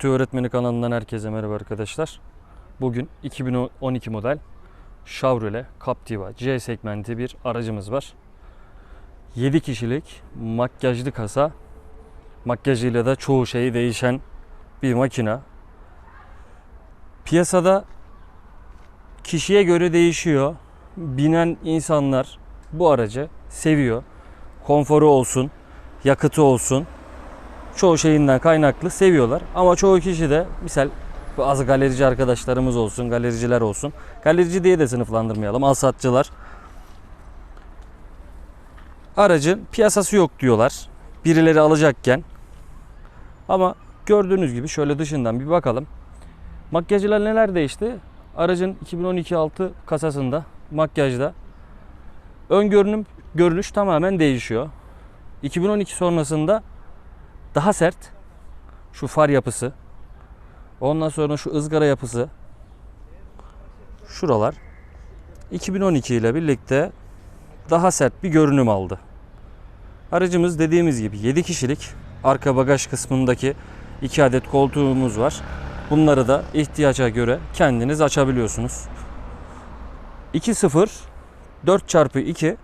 Otomotiv Öğretmeni kanalından herkese merhaba arkadaşlar. Bugün 2012 model Chevrolet Captiva C segmenti bir aracımız var. 7 kişilik makyajlı kasa, makyajıyla da çoğu şey değişen bir makina. Piyasada kişiye göre değişiyor. Binen insanlar bu aracı seviyor. Konforu olsun, yakıtı olsun, çoğu şeyinden kaynaklı seviyorlar. Ama çoğu kişi de misal bazı galerici arkadaşlarımız olsun, galericiler olsun. Galerici diye de sınıflandırmayalım. Alsatçılar. Aracın piyasası yok diyorlar. Birileri alacakken. Ama gördüğünüz gibi şöyle dışından bir bakalım. Makyajlar neler değişti? Aracın 2012 altı kasasında makyajda ön görünüm görünüş tamamen değişiyor. 2012 sonrasında daha sert şu far yapısı. Ondan sonra şu ızgara yapısı. Şuralar 2012 ile birlikte daha sert bir görünüm aldı. Aracımız dediğimiz gibi 7 kişilik arka bagaj kısmındaki 2 adet koltuğumuz var. Bunları da ihtiyaca göre kendiniz açabiliyorsunuz. 2.0 4x2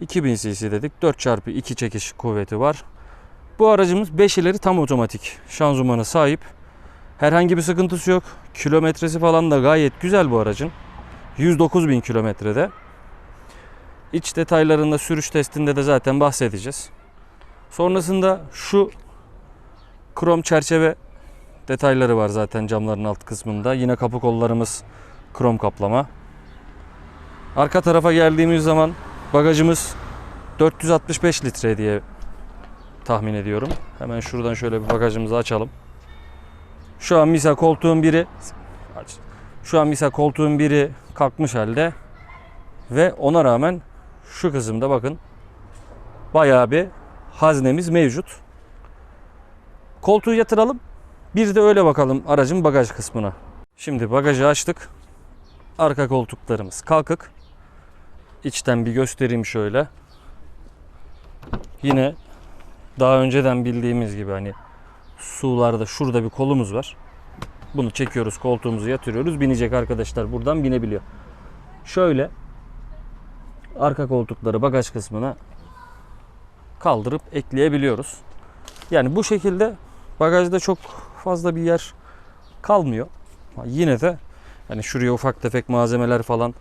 2000 cc dedik. 4x2 çekiş kuvveti var. Bu aracımız 5 ileri tam otomatik şanzımana sahip. Herhangi bir sıkıntısı yok. Kilometresi falan da gayet güzel bu aracın. 109 bin kilometrede. İç detaylarında sürüş testinde de zaten bahsedeceğiz. Sonrasında şu krom çerçeve detayları var zaten camların alt kısmında. Yine kapı kollarımız krom kaplama. Arka tarafa geldiğimiz zaman bagajımız 465 litre diye tahmin ediyorum. Hemen şuradan şöyle bir bagajımızı açalım. Şu an misal koltuğun biri şu an misal koltuğun biri kalkmış halde ve ona rağmen şu kısımda bakın bayağı bir haznemiz mevcut. Koltuğu yatıralım. Bir de öyle bakalım aracın bagaj kısmına. Şimdi bagajı açtık. Arka koltuklarımız kalkık. İçten bir göstereyim şöyle. Yine daha önceden bildiğimiz gibi hani sularda şurada bir kolumuz var. Bunu çekiyoruz, koltuğumuzu yatırıyoruz. Binecek arkadaşlar buradan binebiliyor. Şöyle arka koltukları bagaj kısmına kaldırıp ekleyebiliyoruz. Yani bu şekilde bagajda çok fazla bir yer kalmıyor. Yine de hani şuraya ufak tefek malzemeler falan,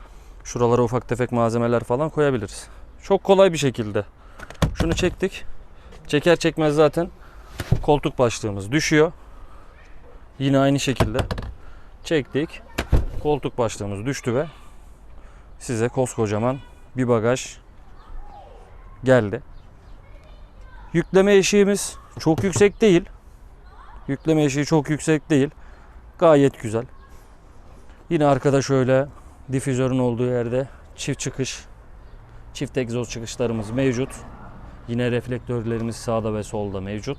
şuralara ufak tefek malzemeler falan koyabiliriz. Çok kolay bir şekilde. Şunu çektik. Çeker çekmez zaten koltuk başlığımız düşüyor. Yine aynı şekilde çektik. Koltuk başlığımız düştü ve size koskocaman bir bagaj geldi. Yükleme eşiğimiz çok yüksek değil. Yükleme eşiği çok yüksek değil. Gayet güzel. Yine arkada şöyle difüzörün olduğu yerde çift çıkış, çift egzoz çıkışlarımız mevcut. Yine reflektörlerimiz sağda ve solda mevcut.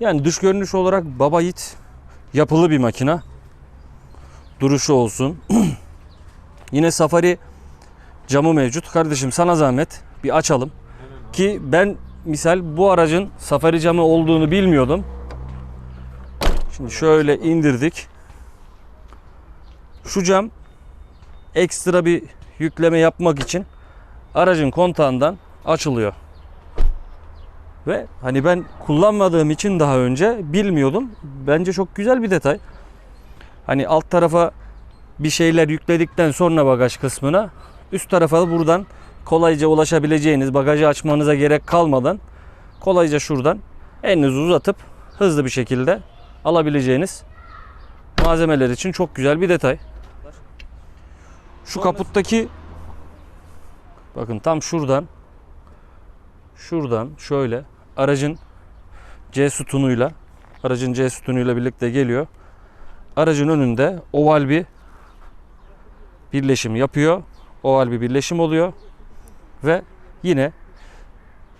Yani dış görünüş olarak baba yiğit yapılı bir makina. Duruşu olsun. Yine Safari camı mevcut. Kardeşim sana zahmet bir açalım. Ki ben misal bu aracın Safari camı olduğunu bilmiyordum. Şimdi şöyle indirdik. Şu cam ekstra bir yükleme yapmak için aracın kontağından açılıyor. Ve hani ben kullanmadığım için daha önce bilmiyordum. Bence çok güzel bir detay. Hani alt tarafa bir şeyler yükledikten sonra bagaj kısmına üst tarafa buradan kolayca ulaşabileceğiniz bagajı açmanıza gerek kalmadan kolayca şuradan elinizi uzatıp hızlı bir şekilde alabileceğiniz malzemeler için çok güzel bir detay. Şu kaputtaki bakın tam şuradan şuradan şöyle aracın C sütunuyla aracın C sütunuyla birlikte geliyor. Aracın önünde oval bir birleşim yapıyor. Oval bir birleşim oluyor. Ve yine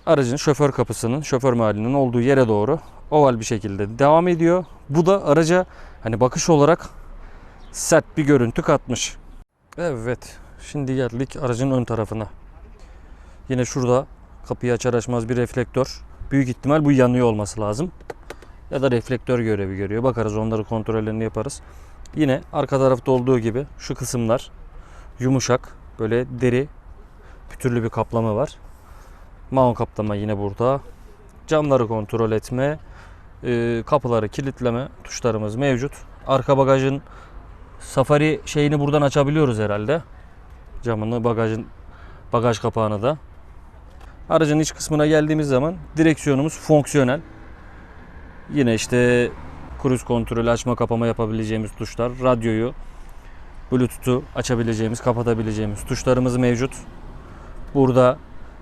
aracın şoför kapısının, şoför mahallinin olduğu yere doğru oval bir şekilde devam ediyor. Bu da araca hani bakış olarak sert bir görüntü katmış. Evet, şimdi geldik aracın ön tarafına. Yine şurada kapıyı açar açmaz bir reflektör. Büyük ihtimal bu yanıyor olması lazım. ya da reflektör görevi görüyor. Bakarız onları kontrollerini yaparız. Yine arka tarafta olduğu gibi şu kısımlar yumuşak böyle deri pütürlü bir kaplama var. Mount kaplama yine burada. Camları kontrol etme, e, kapıları kilitleme tuşlarımız mevcut. Arka bagajın safari şeyini buradan açabiliyoruz herhalde. Camını, bagajın bagaj kapağını da. Aracın iç kısmına geldiğimiz zaman direksiyonumuz fonksiyonel. Yine işte cruise kontrolü açma kapama yapabileceğimiz tuşlar, radyoyu, bluetooth'u açabileceğimiz, kapatabileceğimiz tuşlarımız mevcut. Burada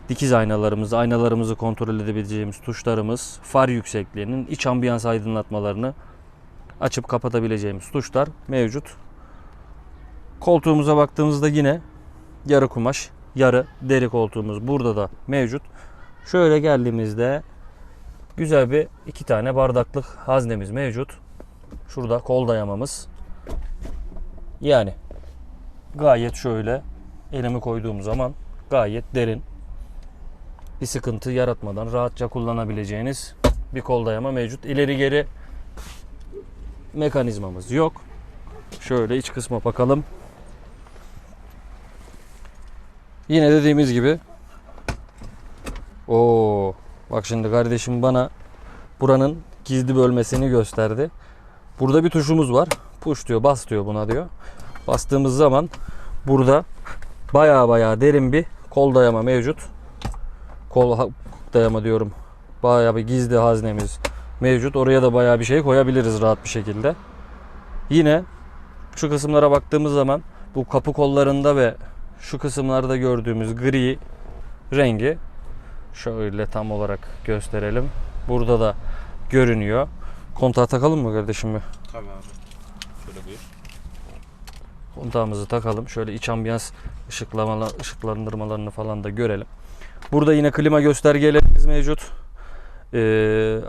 dikiz aynalarımızı, aynalarımızı kontrol edebileceğimiz tuşlarımız, far yüksekliğinin, iç ambiyans aydınlatmalarını açıp kapatabileceğimiz tuşlar mevcut. Koltuğumuza baktığımızda yine yarı kumaş, yarı deri koltuğumuz burada da mevcut. Şöyle geldiğimizde güzel bir iki tane bardaklık haznemiz mevcut. Şurada kol dayamamız. Yani gayet şöyle elimi koyduğum zaman gayet derin bir sıkıntı yaratmadan rahatça kullanabileceğiniz bir kol dayama mevcut. İleri geri mekanizmamız yok. Şöyle iç kısma bakalım. Yine dediğimiz gibi o bak şimdi kardeşim bana buranın gizli bölmesini gösterdi. Burada bir tuşumuz var. Push diyor, bas diyor buna diyor. Bastığımız zaman burada baya baya derin bir kol dayama mevcut. Kol dayama diyorum. Baya bir gizli haznemiz mevcut. Oraya da baya bir şey koyabiliriz rahat bir şekilde. Yine şu kısımlara baktığımız zaman bu kapı kollarında ve şu kısımlarda gördüğümüz gri rengi şöyle tam olarak gösterelim. Burada da görünüyor. Kontağı takalım mı kardeşim? Tabii abi. Şöyle buyur. Kontağımızı takalım. Şöyle iç ambiyans ışıklamalar, ışıklandırmalarını falan da görelim. Burada yine klima göstergelerimiz mevcut. Ee,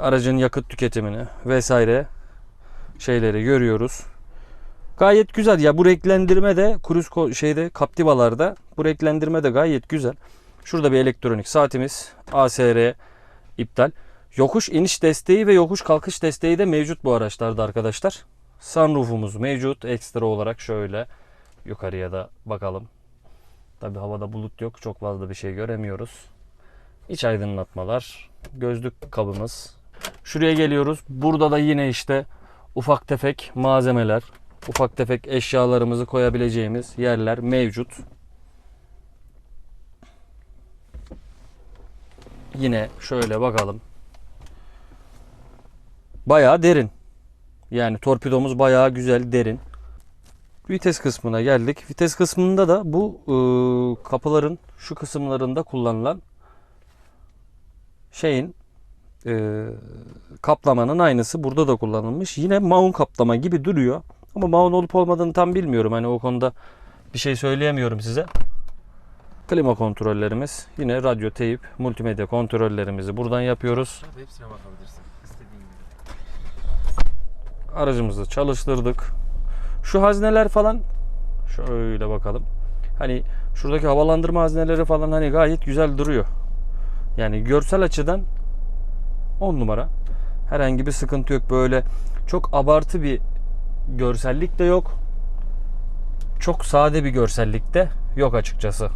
aracın yakıt tüketimini vesaire şeyleri görüyoruz. Gayet güzel ya bu renklendirme de ko- şeyde Captiva'larda bu renklendirme de gayet güzel. Şurada bir elektronik saatimiz ASR iptal. Yokuş iniş desteği ve yokuş kalkış desteği de mevcut bu araçlarda arkadaşlar. Sunroof'umuz mevcut. Ekstra olarak şöyle yukarıya da bakalım. Tabi havada bulut yok. Çok fazla bir şey göremiyoruz. İç aydınlatmalar. Gözlük kabımız. Şuraya geliyoruz. Burada da yine işte ufak tefek malzemeler, ufak tefek eşyalarımızı koyabileceğimiz yerler mevcut. Yine şöyle bakalım. Bayağı derin. Yani torpidomuz bayağı güzel, derin. Vites kısmına geldik. Vites kısmında da bu e, kapıların şu kısımlarında kullanılan şeyin e, kaplamanın aynısı burada da kullanılmış. Yine mount kaplama gibi duruyor. Ama mount olup olmadığını tam bilmiyorum. Hani o konuda bir şey söyleyemiyorum size. Klima kontrollerimiz. Yine radyo, teyip, multimedya kontrollerimizi buradan yapıyoruz. Abi hepsine bakabilirsin. İstediğin gibi. aracımızı çalıştırdık. Şu hazneler falan şöyle bakalım. Hani şuradaki havalandırma hazneleri falan hani gayet güzel duruyor. Yani görsel açıdan 10 numara. Herhangi bir sıkıntı yok. Böyle çok abartı bir görsellik de yok. Çok sade bir görsellik de yok açıkçası.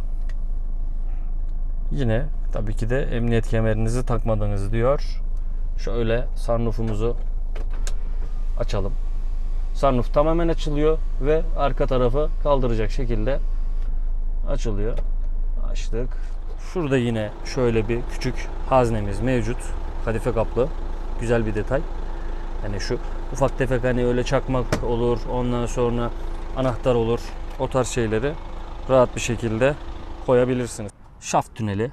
Yine tabii ki de emniyet kemerinizi takmadınız diyor. Şöyle sunroofumuzu açalım. Sunroof tamamen açılıyor ve arka tarafı kaldıracak şekilde açılıyor. Açtık. Şurada yine şöyle bir küçük haznemiz mevcut. Kadife kaplı. Güzel bir detay. Yani şu ufak tefek hani öyle çakmak olur. Ondan sonra anahtar olur. O tarz şeyleri rahat bir şekilde koyabilirsiniz. Şaft tüneli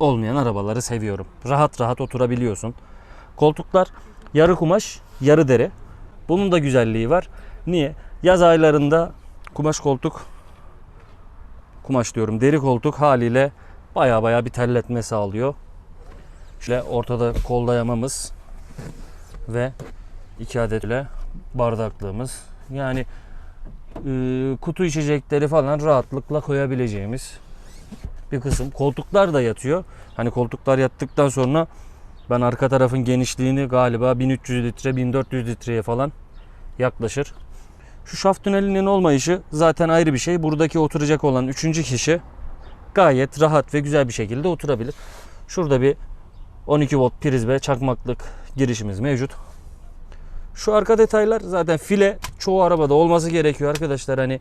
olmayan arabaları seviyorum. Rahat rahat oturabiliyorsun. Koltuklar yarı kumaş, yarı deri. Bunun da güzelliği var. Niye? Yaz aylarında kumaş koltuk kumaş diyorum deri koltuk haliyle baya baya bir terletme sağlıyor. Şöyle ortada kol dayamamız ve iki adet ile bardaklığımız. Yani e, kutu içecekleri falan rahatlıkla koyabileceğimiz bir kısım. Koltuklar da yatıyor. Hani koltuklar yattıktan sonra Ben arka tarafın genişliğini galiba 1300 litre 1400 litreye falan yaklaşır. Şu şaft tünelinin olmayışı zaten ayrı bir şey. Buradaki oturacak olan üçüncü kişi gayet rahat ve güzel bir şekilde oturabilir. Şurada bir 12 volt priz ve çakmaklık girişimiz mevcut. Şu arka detaylar zaten file çoğu arabada olması gerekiyor arkadaşlar. Hani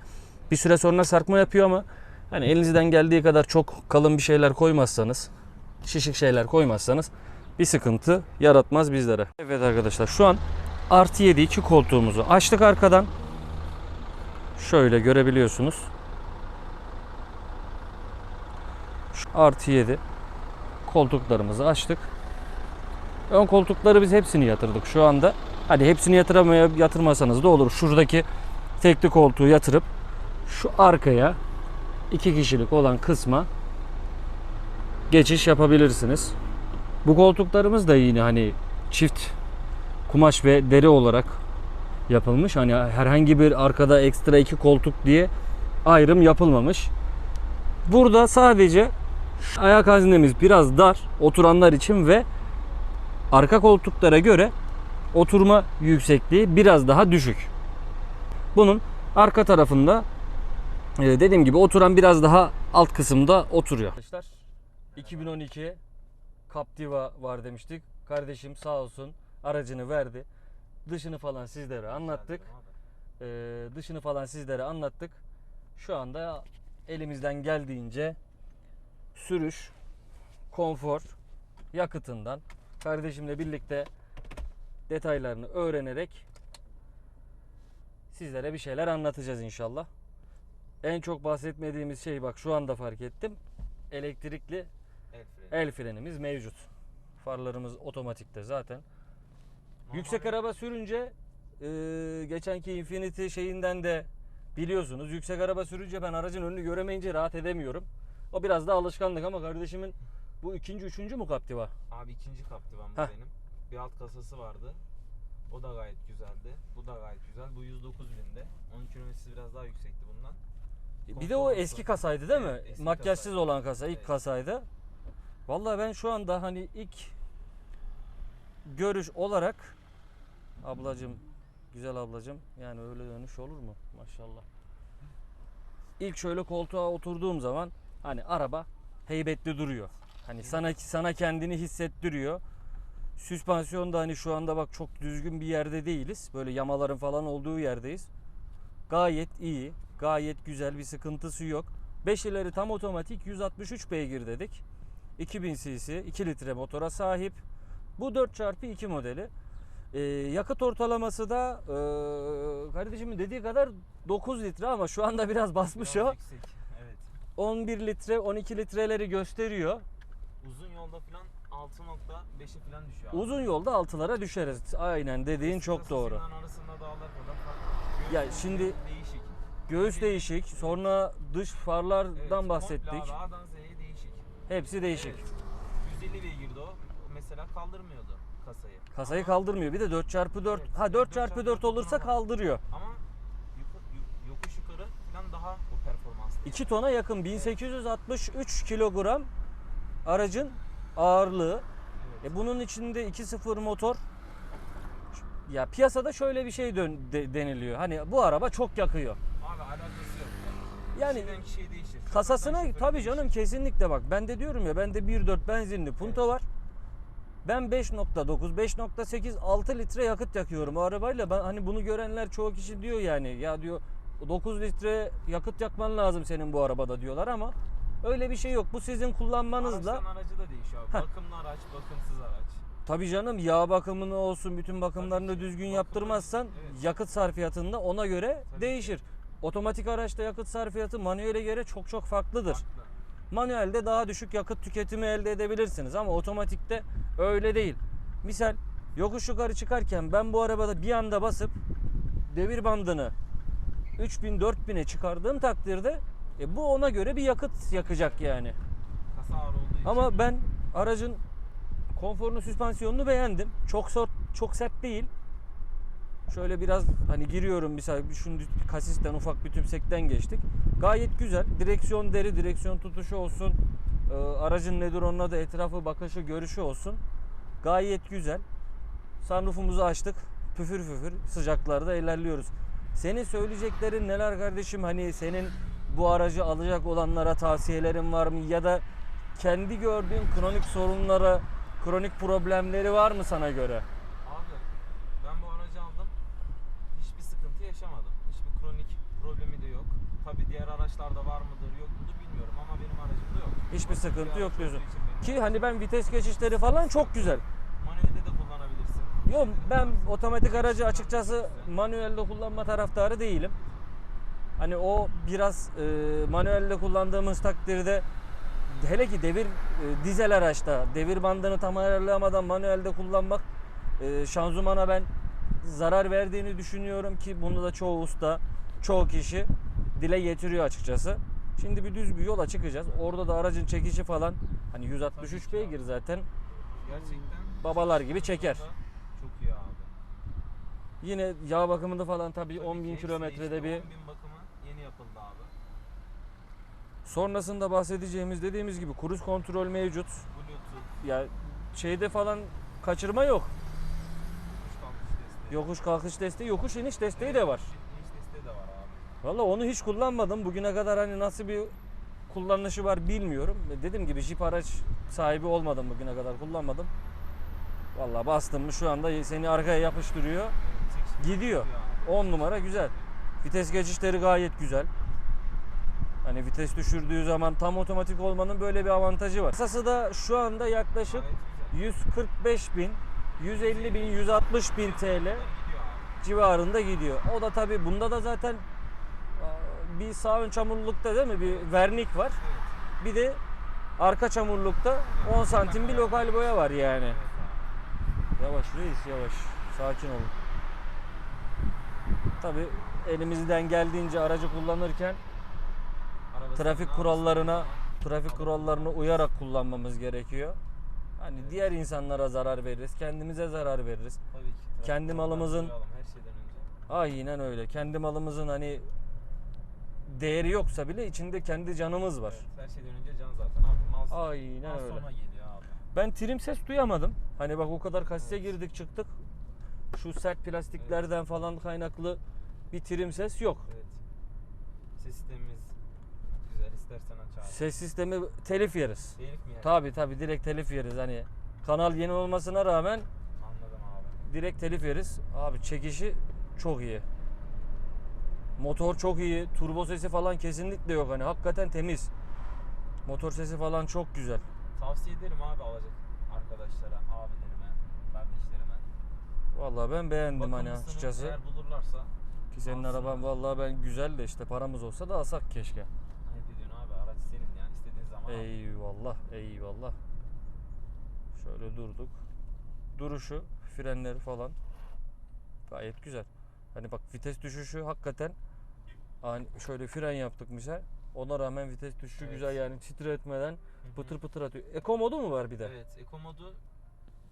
bir süre sonra sarkma yapıyor ama hani elinizden geldiği kadar çok kalın bir şeyler koymazsanız, şişik şeyler koymazsanız bir sıkıntı yaratmaz bizlere. Evet arkadaşlar şu an artı 7 iki koltuğumuzu açtık arkadan. Şöyle görebiliyorsunuz. Şu artı 7 koltuklarımızı açtık. Ön koltukları biz hepsini yatırdık şu anda. Hadi hepsini yatıramaya yatırmasanız da olur. Şuradaki tekli koltuğu yatırıp şu arkaya iki kişilik olan kısma geçiş yapabilirsiniz. Bu koltuklarımız da yine hani çift kumaş ve deri olarak yapılmış. Hani herhangi bir arkada ekstra iki koltuk diye ayrım yapılmamış. Burada sadece ayak haznemiz biraz dar oturanlar için ve arka koltuklara göre oturma yüksekliği biraz daha düşük. Bunun arka tarafında e, dediğim gibi oturan biraz daha alt kısımda oturuyor. Arkadaşlar 2012 Captiva var demiştik. Kardeşim sağ olsun aracını verdi. Dışını falan sizlere anlattık. Ee, dışını falan sizlere anlattık. Şu anda elimizden geldiğince sürüş, konfor, yakıtından kardeşimle birlikte detaylarını öğrenerek sizlere bir şeyler anlatacağız inşallah. En çok bahsetmediğimiz şey bak şu anda fark ettim. Elektrikli El freni. el frenimiz mevcut. Farlarımız otomatikte zaten. Normalde- Yüksek araba sürünce e, geçenki Infinity şeyinden de biliyorsunuz. Yüksek araba sürünce ben aracın önünü göremeyince rahat edemiyorum. O biraz da alışkanlık ama kardeşimin bu ikinci, üçüncü mu Captiva? Abi ikinci Captiva'm bu Heh. benim. Bir alt kasası vardı. O da gayet güzeldi. Bu da gayet güzel. Bu 109 binde. Onun kilometresi biraz daha yüksekti bundan. Bir de o eski kasaydı değil mi? Evet, eski Makyajsız kasaydı. olan kasa, ilk Evet. kasaydı. Vallahi ben şu anda hani ilk görüş olarak ablacım, güzel ablacım yani öyle dönüş olur mu? Maşallah. İlk şöyle koltuğa oturduğum zaman hani araba heybetli duruyor. Hani sana sana kendini hissettiriyor. Süspansiyon da hani şu anda bak çok düzgün bir yerde değiliz. Böyle yamaların falan olduğu yerdeyiz. Gayet iyi, gayet güzel bir sıkıntısı yok. 5 ileri tam otomatik 163 beygir dedik. 2000 cc 2 litre motora sahip. Bu 4x2 modeli. Ee, yakıt ortalaması da ee, kardeşimin dediği kadar 9 litre ama şu anda biraz basmış Biraz o. yüksek. Evet. 11 litre 12 litreleri gösteriyor. Uzun yolda falan 6.5'e falan düşüyor. abi. Uzun yolda altılara düşeriz. Aynen dediğin çok doğru. arasında dağlar kadar fark. Ya şimdi değişik. Göğüs değişik. Sonra dış farlardan komple bahsettik. abi, A'dan Z'ye değişik. Hepsi değişik. Evet. 150 beygirdi o. Mesela kaldırmıyordu kasayı. Kasayı kaldırmıyor. Bir de 4x4. Evet, Ha evet, 4x4 4x4 olursa kaldırıyor. Ama yuka- yu- yokuş yukarı falan daha o performanslı. 2 tona yakın 1863 kilogram aracın ağırlığı. Evet. E bunun içinde 2.0 motor. Ya piyasada şöyle bir şey dön, de- deniliyor. Hani bu araba çok yakıyor. Abi alakası yok. Yani Kişiden kişiye değişir. kasasına tabii canım değişir. kesinlikle bak. Ben de diyorum ya bende 1.4 benzinli punto Evet. var. Ben 5.9, 5.8, 6 litre yakıt yakıyorum o arabayla. Ben hani bunu görenler çoğu kişi diyor yani ya diyor 9 litre yakıt yakman lazım senin bu arabada diyorlar ama öyle bir şey yok. Bu sizin kullanmanızla Araçtan aracı da değişiyor abi. Bakımlı araç, bakımsız araç. tabii canım yağ bakımını olsun bütün bakımlarını Tabii ki. düzgün Bakımı- yaptırmazsan evet. yakıt sarfiyatında ona göre Tabii ki. değişir. Otomatik araçta yakıt sarfiyatı manuele göre çok çok farklıdır. Farklı. Manuelde daha düşük yakıt tüketimi elde edebilirsiniz ama otomatikte öyle değil. Misal yokuş yukarı çıkarken ben bu arabada bir anda basıp devir bandını 3000 4000'e çıkardığım takdirde e, bu ona göre bir yakıt yakacak yani. Kasa ağır olduğu için. Ama ben aracın konforunu, süspansiyonunu beğendim. Çok sert, çok sert değil. Şöyle biraz hani giriyorum mesela bir şunu kasisten ufak bir tümsekten geçtik. Gayet güzel. Direksiyon deri, direksiyon tutuşu olsun. e, aracın nedir onun adı etrafı bakışı, görüşü olsun. Gayet güzel. Sunroofumuzu açtık. Püfür püfür sıcaklarda ilerliyoruz. Senin söyleyeceklerin neler kardeşim? Hani senin bu aracı alacak olanlara tavsiyelerin var mı? Ya da kendi gördüğün kronik sorunlara, kronik problemleri var mı sana göre? Abi ben bu aracı aldım. Hiçbir sıkıntı yaşamadım. Hiçbir kronik problemi de yok. Tabi diğer araçlarda var mıdır yok mudur bilmiyorum ama benim aracımda yok. Hiçbir sıkıntı yok diyorsun. Ki hani ben vites geçişleri falan çok güzel. Manuelde de kullanabilirsin. Yok ben otomatik aracı açıkçası manuelde kullanma taraftarı değilim. Hani o biraz e, manuelde kullandığımız takdirde hele ki devir e, dizel araçta devir bandını tam ayarlayamadan manuelde kullanmak e, şanzımana ben zarar verdiğini düşünüyorum ki bunu da çoğu usta, çoğu kişi dile getiriyor açıkçası. Şimdi bir düz bir yola çıkacağız. Orada da aracın çekişi falan hani 163 Tabii ki beygir zaten Gerçekten Babalar gibi çeker. Çok iyi abi. Yine yağ bakımında falan tabii Tabii 10 ki bin kilometrede değişti. bir 10 bin bakımı. Sonrasında bahsedeceğimiz dediğimiz gibi kruz kontrol mevcut. Bluetooth, Ya şeyde falan kaçırma yok. yokuş kalkış desteği. Yokuş iniş desteği Evet, de var. yokuş iniş desteği de var abi. Valla onu hiç kullanmadım. Bugüne kadar hani nasıl bir kullanışı var bilmiyorum. Dediğim gibi jip araç sahibi olmadım bugüne kadar kullanmadım. Valla bastım mı şu anda seni arkaya yapıştırıyor. Gidiyor. abi. 10 numara güzel. Vites geçişleri gayet güzel. Hani vites düşürdüğü zaman tam otomatik olmanın böyle bir avantajı var. Kasası da şu anda yaklaşık Gayet güzel. 145 bin, 150 bin, 160 bin TL civarında gidiyor. O da tabi bunda da zaten bir sağ ön çamurlukta değil mi bir vernik var. Bir de arka çamurlukta 10 santim bir lokal boya var yani. Yavaş reis yavaş. Sakin olun. Tabi elimizden geldiğince aracı kullanırken trafik kurallarına trafik kurallarına uyarak kullanmamız gerekiyor. Hani Evet. diğer insanlara zarar veririz, kendimize zarar veririz. Tabii ki. Kendi malımızın- uyalım her şeyden önce. Aynen öyle. Kendi malımızın hani değeri yoksa bile içinde kendi canımız var. Evet, her şeyden önce can zaten abi. Mal, Aynen mal öyle. sonra geliyor abi. Ben trim ses duyamadım. Hani bak o kadar kasise girdik çıktık. Şu sert plastiklerden falan kaynaklı bir trim ses yok. Evet. Ses güzel. İstersen aç abi. Ses sistemi telif yeriz. Telif mi yer? Tabi tabi direkt telif yeriz. Hani kanal yeni olmasına rağmen Anladım abi. direkt telif yeriz. Abi çekişi çok iyi. Motor çok iyi. Turbo sesi falan kesinlikle yok. Hani hakikaten temiz. Motor sesi falan çok güzel. Tavsiye ederim abi alacak arkadaşlara, abilerime, kardeşlerime. Vallahi ben beğendim hani Bakımlısını açıkçası. Eğer bulurlarsa Ki senin alsınlar. araban vallahi ben güzel de işte paramız olsa da alsak keşke. ne diyorsun abi araç senin yani istediğin zaman al. Eyvallah, eyvallah. Şöyle durduk. Duruşu, frenleri falan gayet güzel. Hani bak vites düşüşü hakikaten hani şöyle fren yaptık misal. Ona rağmen vites düşüşü Evet. güzel yani titretmeden Hı hı. pıtır pıtır atıyor. Eko modu mu var bir de? Evet, Eco modu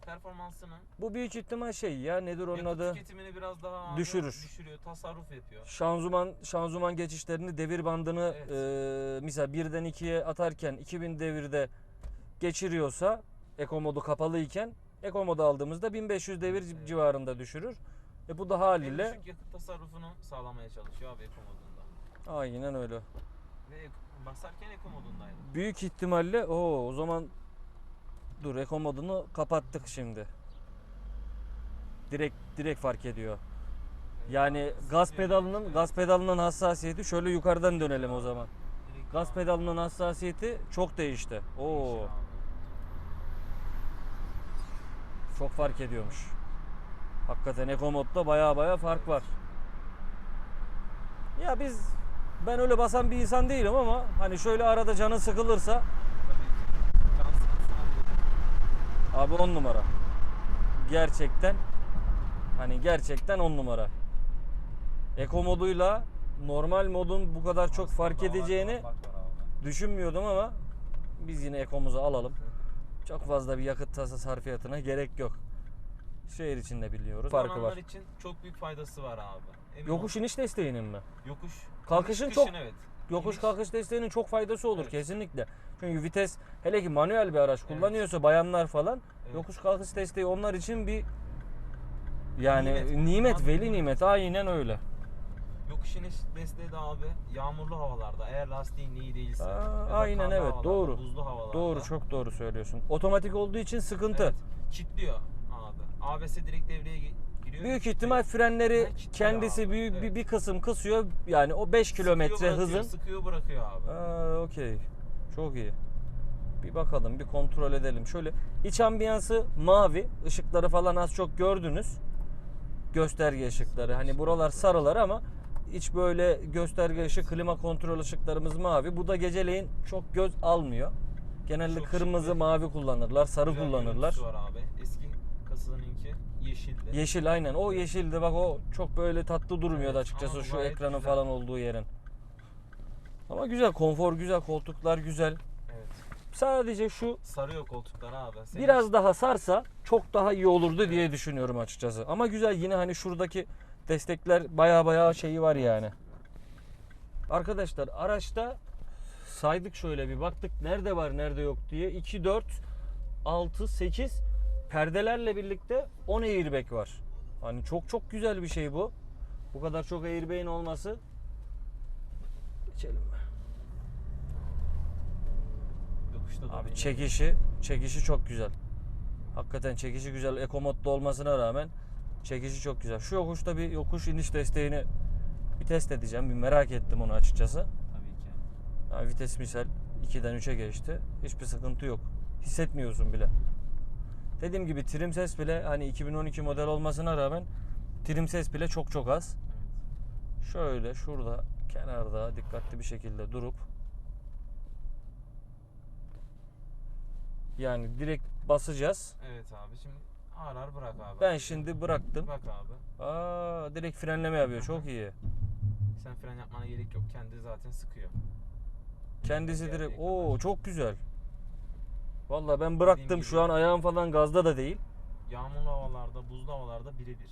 performansını Bu büyük ihtimal şey ya nedir onun yakıt adı? tüketimini biraz daha abi Düşürür. düşürüyor, tasarruf yapıyor. Şanzıman şanzıman geçişlerini devir bandını Evet. eee misal birden ikiye atarken 2000 devirde geçiriyorsa eko modu kapalı iken eko modu aldığımızda 1500 devir Evet. civarında düşürür. E bu da En haliyle düşük yakıt tasarrufunu sağlamaya çalışıyor abi Eco modunda. aynen öyle. Ve basarken Eco modundaydı. Büyük ihtimalle o o zaman dur eko modunu kapattık şimdi. Direkt direkt fark ediyor. Yani gaz pedalının gaz pedalının hassasiyeti şöyle yukarıdan dönelim o zaman. Gaz pedalının hassasiyeti çok değişti. Oo, çok fark ediyormuş. Hakikaten Eco modda baya baya fark var. Ya biz ben öyle basan bir insan değilim ama hani şöyle arada canın sıkılırsa Tabii ki. Can sıkıntısına bile abi on numara. Gerçekten hani gerçekten on numara. Eco moduyla normal modun bu kadar çok fark edeceğini düşünmüyordum ama biz yine Eco'muzu alalım. Çok fazla bir yakıt tasarrufiyatına gerek yok. Şehir içinde biliyoruz. Farkı var. için çok büyük faydası var abi. Emin Yokuş ol. iniş desteğinin mi? Yokuş. Kalkışın çok- evet. Yokuş kalkış desteğinin çok faydası olur Evet. kesinlikle. Çünkü vites hele ki manuel bir araç kullanıyorsa bayanlar falan Evet. yokuş kalkış desteği onlar için bir yani Nimet. nimet, veli nimet. aynen öyle. Yokuş iniş desteği de abi yağmurlu havalarda eğer lastiğin iyi değilse. Aa, aynen evet, havalarda, doğru. Buzlu havalarda. Doğru çok doğru söylüyorsun. Otomatik olduğu için sıkıntı. Evet, kilitliyor abi. ABS direkt devreye giriyor. Büyük ihtimal frenleri kendisi abi, büyük bir, bir kısım kısıyor. Yani o 5 Sıkıyor kilometre bırakıyor, hızın. Sıkıyor bırakıyor abi. Aa, okey. Çok iyi. Bir bakalım, bir kontrol edelim. Şöyle iç ambiyansı mavi. ışıkları falan az çok gördünüz. Gösterge ışıkları. Hani buralar sarılar ama iç böyle gösterge ışık, klima kontrol ışıklarımız mavi. Bu da geceleyin çok göz almıyor. Genelde Çok kırmızı, şık. mavi kullanırlar, sarı Güzel kullanırlar. var abi. Eski yeşildi. Yeşil aynen. O yeşildi bak o çok böyle tatlı durmuyordu Evet, açıkçası şu ekranın güzel. falan olduğu yerin. Ama güzel, konfor güzel, koltuklar güzel. Evet. Sadece şu Sarıyor koltukları abi. Senin biraz daha sarsa çok daha iyi olurdu diye düşünüyorum açıkçası. Ama güzel yine hani şuradaki destekler baya baya şeyi var yani. Arkadaşlar araçta saydık şöyle bir baktık nerede var nerede yok diye 2 4 6 8 perdelerle birlikte 10 airbag var. Hani çok çok güzel bir şey bu. Bu kadar çok airbag'in olması. Geçelim. yokuşta da Abi çekişi, çekişi çok güzel. Hakikaten çekişi güzel. Eco modda olmasına rağmen çekişi çok güzel. Şu yokuşta bir yokuş iniş desteğini bir test edeceğim. Bir merak ettim onu açıkçası. Tabii ki. Ha, vites misal 2'den 3'e geçti. Hiçbir sıkıntı yok. Hissetmiyorsun bile. Dediğim gibi trim ses bile hani 2012 model olmasına rağmen trim ses bile çok çok az. Şöyle şurada kenarda dikkatli bir şekilde durup yani direkt basacağız. Evet abi şimdi ağır ağır bırak abi. Ben şimdi bıraktım. Bak abi. Aa direkt frenleme yapıyor. Çok iyi. Sen fren yapmana gerek yok. Kendi zaten sıkıyor. Kendisi direkt kadar. oo çok güzel. Vallahi ben bıraktım. Şu an ayağım falan gazda da değil. Yağmurlu havalarda, buzlu havalarda birebir.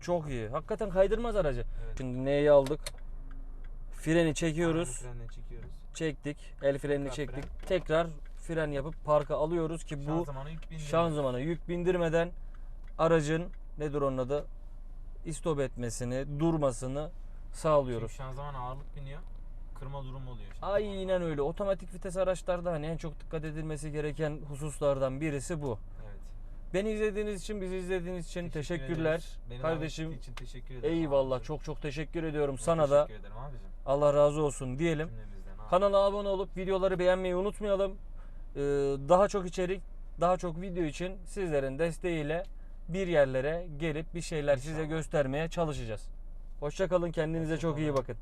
Çok iyi. Hakikaten kaydırmaz aracı. Evet. Şimdi neyi aldık? Freni çekiyoruz. Frenden çekiyoruz. Çektik. El frenini Tekrar çektik. Tekrar fren yapıp parka alıyoruz ki bu Şanzımana yük bindirmiyor. şanzımana yük bindirmeden aracın nedir onun adı? İstop etmesini, durmasını sağlıyoruz. Çünkü şanzıman ağırlık biniyor. Kırma durumu oluyor. şanzıman. Aynen öyle. Otomatik vites araçlarda hani en çok dikkat edilmesi gereken hususlardan birisi bu. Evet. Beni izlediğiniz için, bizi izlediğiniz için Teşekkür teşekkürler. ederiz. Beni Kardeşim için teşekkür ederim. eyvallah. abicim. Çok çok teşekkür ediyorum Çok sana da. Teşekkür ederim abicim. Allah razı olsun diyelim. Kanala abone olup videoları beğenmeyi unutmayalım. Ee, daha çok içerik, daha çok video için sizlerin desteğiyle bir yerlere gelip bir şeyler size İnşallah. göstermeye çalışacağız. Hoşçakalın, kendinize çok iyi Hoşça bakın.